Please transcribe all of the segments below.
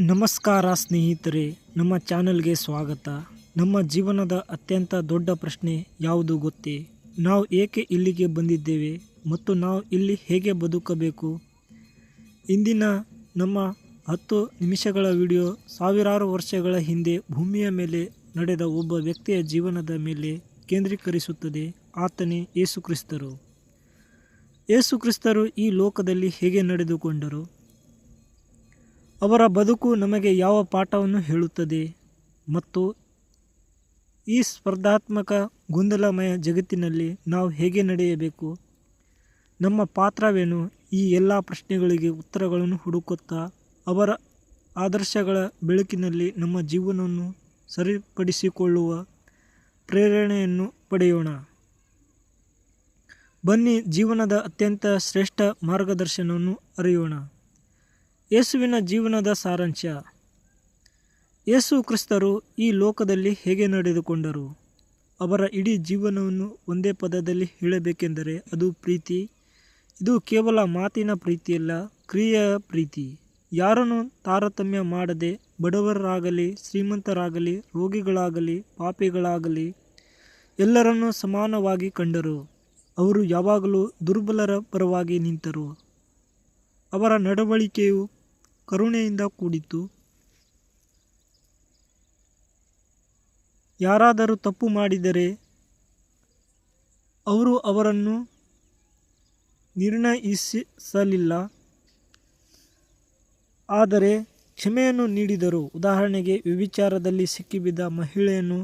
ನಮಸ್ಕಾರ ಸ್ನೇಹಿತರೆ, ನಮ್ಮ ಚಾನಲ್ಗೆ ಸ್ವಾಗತ. ನಮ್ಮ ಜೀವನದ ಅತ್ಯಂತ ದೊಡ್ಡ ಪ್ರಶ್ನೆ ಯಾವುದು ಗೊತ್ತೇ? ನಾವು ಏಕೆ ಇಲ್ಲಿಗೆ ಬಂದಿದ್ದೇವೆ ಮತ್ತು ನಾವು ಇಲ್ಲಿ ಹೇಗೆ ಬದುಕಬೇಕು? ಇಂದಿನ ನಮ್ಮ ಹತ್ತು ನಿಮಿಷಗಳ ವಿಡಿಯೋ ಸಾವಿರಾರು ವರ್ಷಗಳ ಹಿಂದೆ ಭೂಮಿಯ ಮೇಲೆ ನಡೆದ ಒಬ್ಬ ವ್ಯಕ್ತಿಯ ಜೀವನದ ಮೇಲೆ ಕೇಂದ್ರೀಕರಿಸುತ್ತದೆ ಆತನೇ ಯೇಸುಕ್ರಿಸ್ತರು ಯೇಸುಕ್ರಿಸ್ತರು ಈ ಲೋಕದಲ್ಲಿ ಹೇಗೆ ನಡೆದುಕೊಂಡರು? ಅವರ ಬದುಕು ನಮಗೆ ಯಾವ ಪಾಠವನ್ನು ಹೇಳುತ್ತದೆ ಮತ್ತು ಈ ಸ್ಪರ್ಧಾತ್ಮಕ ಗೊಂದಲಮಯ ಜಗತ್ತಿನಲ್ಲಿ ನಾವು ಹೇಗೆ ನಡೆಯಬೇಕು? ನಮ್ಮ ಪಾತ್ರವೇನು? ಈ ಎಲ್ಲ ಪ್ರಶ್ನೆಗಳಿಗೆ ಉತ್ತರಗಳನ್ನು ಹುಡುಕುತ್ತಾ ಅವರ ಆದರ್ಶಗಳ ಬೆಳಕಿನಲ್ಲಿ ನಮ್ಮ ಜೀವನವನ್ನು ಸರಿಪಡಿಸಿಕೊಳ್ಳುವ ಪ್ರೇರಣೆಯನ್ನು ಪಡೆಯೋಣ. ಬನ್ನಿ ಜೀವನದ ಅತ್ಯಂತ ಶ್ರೇಷ್ಠ ಮಾರ್ಗದರ್ಶನವನ್ನು ಅರಿಯೋಣ. ಯೇಸುವಿನ ಜೀವನದ ಸಾರಾಂಶ. ಯೇಸು ಕ್ರಿಸ್ತರು ಈ ಲೋಕದಲ್ಲಿ ಹೇಗೆ ನಡೆದುಕೊಂಡರು? ಅವರ ಇಡೀ ಜೀವನವನ್ನು ಒಂದೇ ಪದದಲ್ಲಿ ಹೇಳಬೇಕೆಂದರೆ ಅದು ಪ್ರೀತಿ. ಇದು ಕೇವಲ ಮಾತಿನ ಪ್ರೀತಿಯಲ್ಲ, ಕ್ರಿಯೆಯ ಪ್ರೀತಿ. ಯಾರನ್ನು ತಾರತಮ್ಯ ಮಾಡದೆ ಬಡವರಾಗಲಿ, ಶ್ರೀಮಂತರಾಗಲಿ, ರೋಗಿಗಳಾಗಲಿ, ಪಾಪಿಗಳಾಗಲಿ ಎಲ್ಲರನ್ನೂ ಸಮಾನವಾಗಿ ಕಂಡರು. ಅವರು ಯಾವಾಗಲೂ ದುರ್ಬಲರ ಪರವಾಗಿ ನಿಂತರು. ಅವರ ನಡವಳಿಕೆಯು ಕರುಣೆಯಿಂದ ಕೂಡಿತ್ತು. ಯಾರಾದರೂ ತಪ್ಪು ಮಾಡಿದರೆ ಅವರು ಅವರನ್ನು ನಿರ್ಣಯಿಸಲಿಲ್ಲ. ಆದರೆ ಕ್ಷಮೆಯನ್ನು ನೀಡಿದರು. ಉದಾಹರಣೆಗೆ, ವ್ಯಭಿಚಾರದಲ್ಲಿ ಸಿಕ್ಕಿಬಿದ್ದ ಮಹಿಳೆಯನ್ನು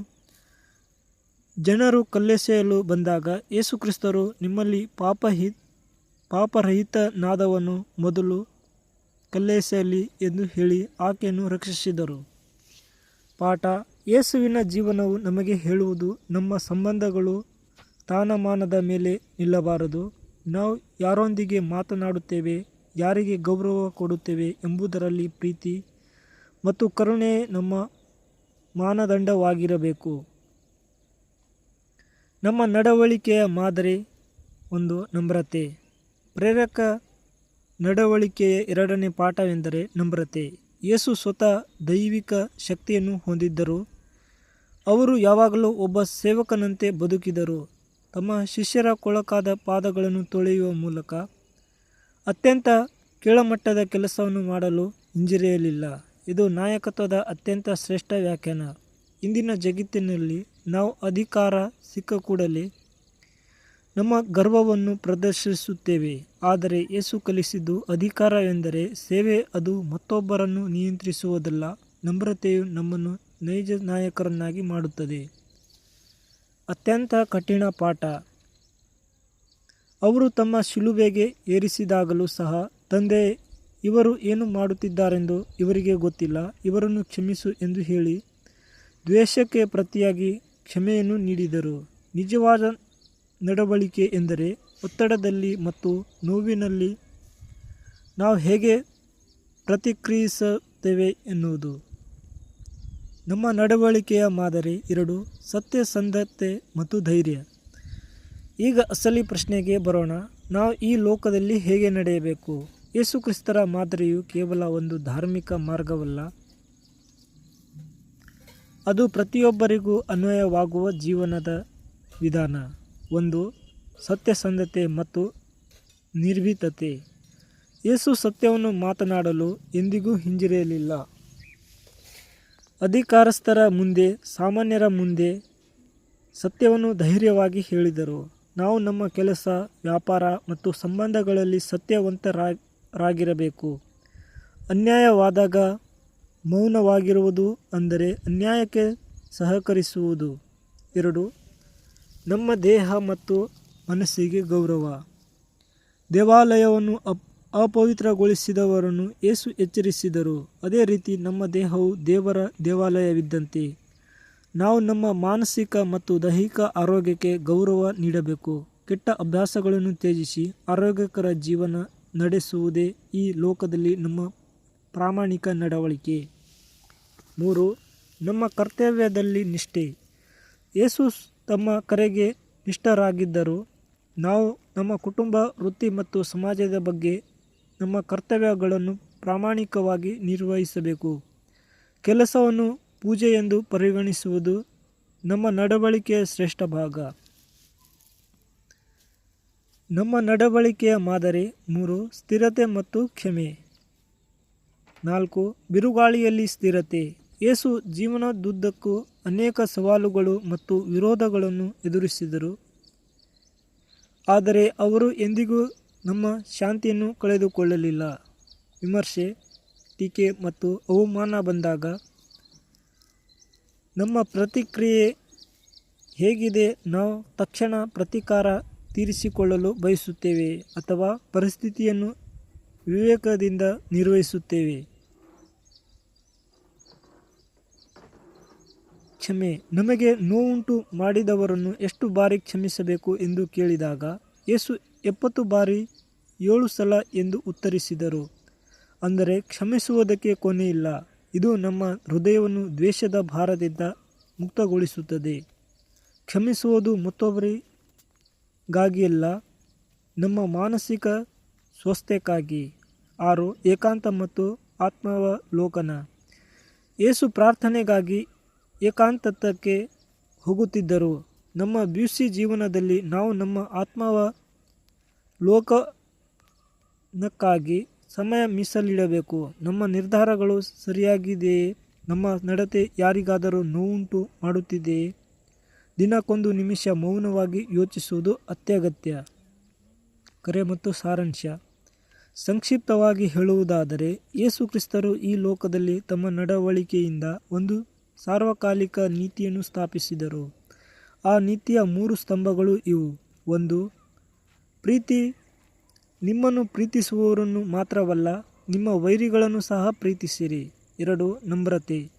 ಜನರು ಕಲ್ಲೆಸೆಯಲು ಬಂದಾಗ ಯೇಸುಕ್ರಿಸ್ತರು ನಿಮ್ಮಲ್ಲಿ ಪಾಪಹಿ, ಪಾಪರಹಿತನಾದವನು ಮೊದಲು ಕಲ್ಲೆಸೆಯಲಿ ಎಂದು ಹೇಳಿ ಆಕೆಯನ್ನು ರಕ್ಷಿಸಿದರು. ಪಾಠ, ಯೇಸುವಿನ ಜೀವನವು ನಮಗೆ ಹೇಳುವುದು ನಮ್ಮ ಸಂಬಂಧಗಳು ಸ್ಥಾನಮಾನದ ಮೇಲೆ ನಿಲ್ಲಬಾರದು. ನಾವು ಯಾರೊಂದಿಗೆ ಮಾತನಾಡುತ್ತೇವೆ, ಯಾರಿಗೆ ಗೌರವ ಕೊಡುತ್ತೇವೆ ಎಂಬುದರಲ್ಲಿ ಪ್ರೀತಿ ಮತ್ತು ಕರುಣೆ ನಮ್ಮ ಮಾನದಂಡವಾಗಿರಬೇಕು. ನಮ್ಮ ನಡವಳಿಕೆಯ ಮಾದರಿ ಒಂದು ನಮ್ರತೆ. ಪ್ರೇರಕ ನಡವಳಿಕೆಯ ಎರಡನೇ ಪಾಠವೆಂದರೆ ನಮ್ರತೆ. ಯೇಸು ಸ್ವತಃ ದೈವಿಕ ಶಕ್ತಿಯನ್ನು ಹೊಂದಿದ್ದರು. ಅವರು ಯಾವಾಗಲೂ ಒಬ್ಬ ಸೇವಕನಂತೆ ಬದುಕಿದರು. ತಮ್ಮ ಶಿಷ್ಯರ ಕೊಳಕಾದ ಪಾದಗಳನ್ನು ತೊಳೆಯುವ ಮೂಲಕ ಅತ್ಯಂತ ಕೆಳಮಟ್ಟದ ಕೆಲಸವನ್ನು ಮಾಡಲು ಹಿಂಜರಿಯಲಿಲ್ಲ. ಇದು ನಾಯಕತ್ವದ ಅತ್ಯಂತ ಶ್ರೇಷ್ಠ ವ್ಯಾಖ್ಯಾನ. ಇಂದಿನ ಜಗತ್ತಿನಲ್ಲಿ ನಾವು ಅಧಿಕಾರ ಸಿಕ್ಕ ಕೂಡಲೇ ನಮ್ಮ ಗರ್ವವನ್ನು ಪ್ರದರ್ಶಿಸುತ್ತೇವೆ. ಆದರೆ ಯೇಸು ಕಲಿಸಿದ್ದು ಅಧಿಕಾರ ಎಂದರೆ ಸೇವೆ ಅದು ಮತ್ತೊಬ್ಬರನ್ನು ನಿಯಂತ್ರಿಸುವುದಲ್ಲ, ನಮ್ರತೆಯು ನಮ್ಮನ್ನು ನೈಜ ನಾಯಕರನ್ನಾಗಿ ಮಾಡುತ್ತದೆ. ಅತ್ಯಂತ ಕಠಿಣ ಪಾಠ. ಅವರು ತಮ್ಮ ಶಿಲುಬೆಗೆ ಏರಿಸಿದಾಗಲೂ ಸಹ, ತಂದೆ, ಇವರು ಏನು ಮಾಡುತ್ತಿದ್ದಾರೆಂದು ಇವರಿಗೆ ಗೊತ್ತಿಲ್ಲ, ಇವರನ್ನು ಕ್ಷಮಿಸು ಎಂದು ಹೇಳಿ ದ್ವೇಷಕ್ಕೆ ಪ್ರತಿಯಾಗಿ ಕ್ಷಮೆಯನ್ನು ನೀಡಿದರು. ನಿಜವಾದ ನಡವಳಿಕೆ ಎಂದರೆ ಒತ್ತಡದಲ್ಲಿ ಮತ್ತು ನೋವಿನಲ್ಲಿ ನಾವು ಹೇಗೆ ಪ್ರತಿಕ್ರಿಯಿಸುತ್ತೇವೆ ಎನ್ನುವುದು. ನಮ್ಮ ನಡವಳಿಕೆಯ ಮಾದರಿ ಎರಡು ಸತ್ಯಸಂಧತೆ ಮತ್ತು ಧೈರ್ಯ. ಈಗ ಅಸಲಿ ಪ್ರಶ್ನೆಗೆ ಬರೋಣ. ನಾವು ಈ ಲೋಕದಲ್ಲಿ ಹೇಗೆ ನಡೆಯಬೇಕು? ಯೇಸು ಕ್ರಿಸ್ತರ ಮಾದರಿಯು ಕೇವಲ ಒಂದು ಧಾರ್ಮಿಕ ಮಾರ್ಗವಲ್ಲ. ಅದು ಪ್ರತಿಯೊಬ್ಬರಿಗೂ ಅನ್ವಯವಾಗುವ ಜೀವನದ ವಿಧಾನ. ಒಂದು ಸತ್ಯಸಂಧತೆ ಮತ್ತು ನಿರ್ಭೀತತೆ ಯೇಸು ಸತ್ಯವನ್ನು ಮಾತನಾಡಲು ಎಂದಿಗೂ ಹಿಂಜರಿಯಲಿಲ್ಲ. ಅಧಿಕಾರಸ್ಥರ ಮುಂದೆ, ಸಾಮಾನ್ಯರ ಮುಂದೆ ಸತ್ಯವನ್ನು ಧೈರ್ಯವಾಗಿ ಹೇಳಿದರು. ನಾವು ನಮ್ಮ ಕೆಲಸ, ವ್ಯಾಪಾರ ಮತ್ತು ಸಂಬಂಧಗಳಲ್ಲಿ ಸತ್ಯವಂತರಾಗಿರಬೇಕು. ಅನ್ಯಾಯವಾದಾಗ ಮೌನವಾಗಿರುವುದು ಅಂದರೆ ಅನ್ಯಾಯಕ್ಕೆ ಸಹಕರಿಸುವುದು. ಎರಡು ನಮ್ಮ ದೇಹ ಮತ್ತು ಮನಸ್ಸಿಗೆ ಗೌರವ. ದೇವಾಲಯವನ್ನು ಅಪ್, ಅಪವಿತ್ರಗೊಳಿಸಿದವರನ್ನು ಏಸು ಎಚ್ಚರಿಸಿದರು. ಅದೇ ರೀತಿ ನಮ್ಮ ದೇಹವು ದೇವರ ದೇವಾಲಯವಿದ್ದಂತೆ ನಾವು ನಮ್ಮ ಮಾನಸಿಕ ಮತ್ತು ದೈಹಿಕ ಆರೋಗ್ಯಕ್ಕೆ ಗೌರವ ನೀಡಬೇಕು. ಕೆಟ್ಟ ಅಭ್ಯಾಸಗಳನ್ನು ತ್ಯಜಿಸಿ ಆರೋಗ್ಯಕರ ಜೀವನ ನಡೆಸುವುದೇ ಈ ಲೋಕದಲ್ಲಿ ನಮ್ಮ ಪ್ರಾಮಾಣಿಕ ನಡವಳಿಕೆ. ಮೂರು, ನಮ್ಮ ಕರ್ತವ್ಯದಲ್ಲಿ ನಿಷ್ಠೆ. ಯೇಸು ತಮ್ಮ ಕರೆಗೆ ನಿಷ್ಠರಾಗಿದ್ದರು ನಾವು ನಮ್ಮ ಕುಟುಂಬ, ವೃತ್ತಿ ಮತ್ತು ಸಮಾಜದ ಬಗ್ಗೆ ನಮ್ಮ ಕರ್ತವ್ಯಗಳನ್ನು ಪ್ರಾಮಾಣಿಕವಾಗಿ ನಿರ್ವಹಿಸಬೇಕು. ಕೆಲಸವನ್ನು ಪೂಜೆ ಎಂದು ಪರಿಗಣಿಸುವುದು ನಮ್ಮ ನಡವಳಿಕೆಯ ಶ್ರೇಷ್ಠ ಭಾಗ. ನಮ್ಮ ನಡವಳಿಕೆಯ ಮಾದರಿ ಮೂರು, ಸ್ಥಿರತೆ ಮತ್ತು ಕ್ಷಮೆ. ನಾಲ್ಕು, ಬಿರುಗಾಳಿಯಲ್ಲಿ ಸ್ಥಿರತೆ. ಏಸು ಜೀವನದುದ್ದಕ್ಕೂ ಅನೇಕ ಸವಾಲುಗಳು ಮತ್ತು ವಿರೋಧಗಳನ್ನು ಎದುರಿಸಿದರು. ಆದರೆ ಅವರು ಎಂದಿಗೂ ನಮ್ಮ ಶಾಂತಿಯನ್ನು ಕಳೆದುಕೊಳ್ಳಲಿಲ್ಲ. ವಿಮರ್ಶೆ, ಟೀಕೆ ಮತ್ತು ಅವಮಾನ ಬಂದಾಗ ನಮ್ಮ ಪ್ರತಿಕ್ರಿಯೆ ಹೇಗಿದೆ ನಾವು ತಕ್ಷಣ ಪ್ರತಿಕಾರ ತೀರಿಸಿಕೊಳ್ಳಲು ಬಯಸುತ್ತೇವೆ ಅಥವಾ ಪರಿಸ್ಥಿತಿಯನ್ನು ವಿವೇಕದಿಂದ ನಿರ್ವಹಿಸುತ್ತೇವೆ. ಕ್ಷಮೆ ನಮಗೆ ನೋವುಂಟು ಮಾಡಿದವರನ್ನು ಎಷ್ಟು ಬಾರಿ ಕ್ಷಮಿಸಬೇಕು ಎಂದು ಕೇಳಿದಾಗ ಯೇಸು ಎಪ್ಪತ್ತು ಬಾರಿ ಏಳು ಸಲ ಎಂದು ಉತ್ತರಿಸಿದರು. ಅಂದರೆ ಕ್ಷಮಿಸುವುದಕ್ಕೆ ಕೊನೆಯಿಲ್ಲ. ಇದು ನಮ್ಮ ಹೃದಯವನ್ನು ದ್ವೇಷದ ಭಾರದಿಂದ ಮುಕ್ತಗೊಳಿಸುತ್ತದೆ. ಕ್ಷಮಿಸುವುದು ಮತ್ತೊಬ್ಬರಿಗಾಗಿಯಲ್ಲ, ನಮ್ಮ ಮಾನಸಿಕ ಸ್ವಸ್ಥಕ್ಕಾಗಿ ಆರು ಏಕಾಂತ ಮತ್ತು ಆತ್ಮಾವಲೋಕನ. ಯೇಸು ಪ್ರಾರ್ಥನೆಗಾಗಿ ಏಕಾಂತಕ್ಕೆ ಹೋಗುತ್ತಿದ್ದರು. ನಮ್ಮ ಬ್ಯೂಸಿ ಜೀವನದಲ್ಲಿ ನಾವು ನಮ್ಮ ಆತ್ಮವ ಲೋಕನಕ್ಕಾಗಿ ಸಮಯ ಮೀಸಲಿಡಬೇಕು. ನಮ್ಮ ನಿರ್ಧಾರಗಳು ಸರಿಯಾಗಿದೆಯೇ? ನಮ್ಮ ನಡತೆ ಯಾರಿಗಾದರೂ ನೋವುಂಟು ಮಾಡುತ್ತಿದೆಯೇ? ದಿನಕ್ಕೊಂದು ನಿಮಿಷ ಮೌನವಾಗಿ ಯೋಚಿಸುವುದು ಅತ್ಯಗತ್ಯ. ಕರೆ ಮತ್ತು ಸಾರಾಂಶ. ಸಂಕ್ಷಿಪ್ತವಾಗಿ ಹೇಳುವುದಾದರೆ ಯೇಸುಕ್ರಿಸ್ತರು ಈ ಲೋಕದಲ್ಲಿ ತಮ್ಮ ನಡವಳಿಕೆಯಿಂದ ಒಂದು ಸಾರ್ವಕಾಲಿಕ ನೀತಿಯನ್ನು ಸ್ಥಾಪಿಸಿದರು. ಆ ನೀತಿಯ ಮೂರು ಸ್ತಂಭಗಳು ಇವು. ಒಂದು, ಪ್ರೀತಿ. ನಿಮ್ಮನ್ನು ಪ್ರೀತಿಸುವವರನ್ನು ಮಾತ್ರವಲ್ಲ, ನಿಮ್ಮ ವೈರಿಗಳನ್ನು ಸಹ ಪ್ರೀತಿಸಿರಿ. ಎರಡು, ನಮ್ರತೆ.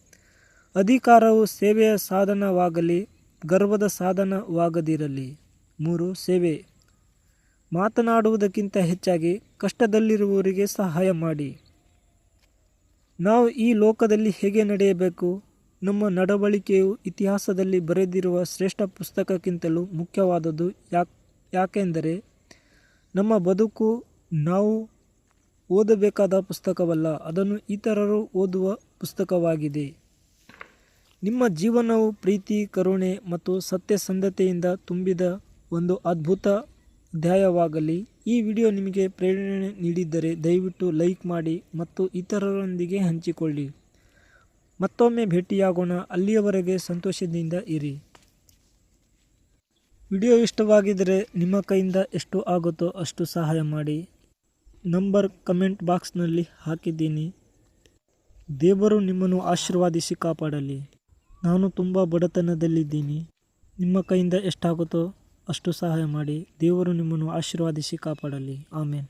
ಅಧಿಕಾರವು ಸೇವೆಯ ಸಾಧನವಾಗಲಿ, ಗರ್ವದ ಸಾಧನವಾಗದಿರಲಿ. ಮೂರು, ಸೇವೆ. ಮಾತನಾಡುವುದಕ್ಕಿಂತ ಹೆಚ್ಚಾಗಿ ಕಷ್ಟದಲ್ಲಿರುವವರಿಗೆ ಸಹಾಯ ಮಾಡಿ. ನಾವು ಈ ಲೋಕದಲ್ಲಿ ಹೇಗೆ ನಡೆಯಬೇಕು? ನಮ್ಮ ನಡವಳಿಕೆಯು ಇತಿಹಾಸದಲ್ಲಿ ಬರೆದಿರುವ ಶ್ರೇಷ್ಠ ಪುಸ್ತಕಕ್ಕಿಂತಲೂ ಮುಖ್ಯವಾದದ್ದು ಯಾಕ್, ಯಾಕೆಂದರೆ ನಮ್ಮ ಬದುಕು ನಾವು ಓದಬೇಕಾದ ಪುಸ್ತಕವಲ್ಲ, ಅದನ್ನು ಇತರರು ಓದುವ ಪುಸ್ತಕವಾಗಿದೆ. ನಿಮ್ಮ ಜೀವನವು ಪ್ರೀತಿ, ಕರುಣೆ ಮತ್ತು ಸತ್ಯಸಂಧತೆಯಿಂದ ತುಂಬಿದ ಒಂದು ಅದ್ಭುತ ಅಧ್ಯಾಯವಾಗಲಿ. ಈ ವಿಡಿಯೋ ನಿಮಗೆ ಪ್ರೇರಣೆ ನೀಡಿದ್ದರೆ ದಯವಿಟ್ಟು ಲೈಕ್ ಮಾಡಿ ಮತ್ತು ಇತರರೊಂದಿಗೆ ಹಂಚಿಕೊಳ್ಳಿ. ಮತ್ತೊಮ್ಮೆ ಭೇಟಿಯಾಗೋಣ. ಅಲ್ಲಿಯವರೆಗೆ ಸಂತೋಷದಿಂದ ಇರಿ. ವಿಡಿಯೋ ಇಷ್ಟವಾಗಿದ್ದರೆ ನಿಮ್ಮ ಕೈಯಿಂದ ಎಷ್ಟು ಆಗುತ್ತೋ ಅಷ್ಟು ಸಹಾಯ ಮಾಡಿ. ನಂಬರ್ ಕಮೆಂಟ್ ಬಾಕ್ಸ್ನಲ್ಲಿ ಹಾಕಿದ್ದೀನಿ. ದೇವರು ನಿಮ್ಮನ್ನು ಆಶೀರ್ವಾದಿಸಿ ಕಾಪಾಡಲಿ. ನಾನು ತುಂಬ ಬಡತನದಲ್ಲಿದ್ದೀನಿ. ನಿಮ್ಮ ಕೈಯಿಂದ ಎಷ್ಟಾಗುತ್ತೋ ಅಷ್ಟು ಸಹಾಯ ಮಾಡಿ. ದೇವರು ನಿಮ್ಮನ್ನು ಆಶೀರ್ವಾದಿಸಿ ಕಾಪಾಡಲಿ. ಆಮೇನ್.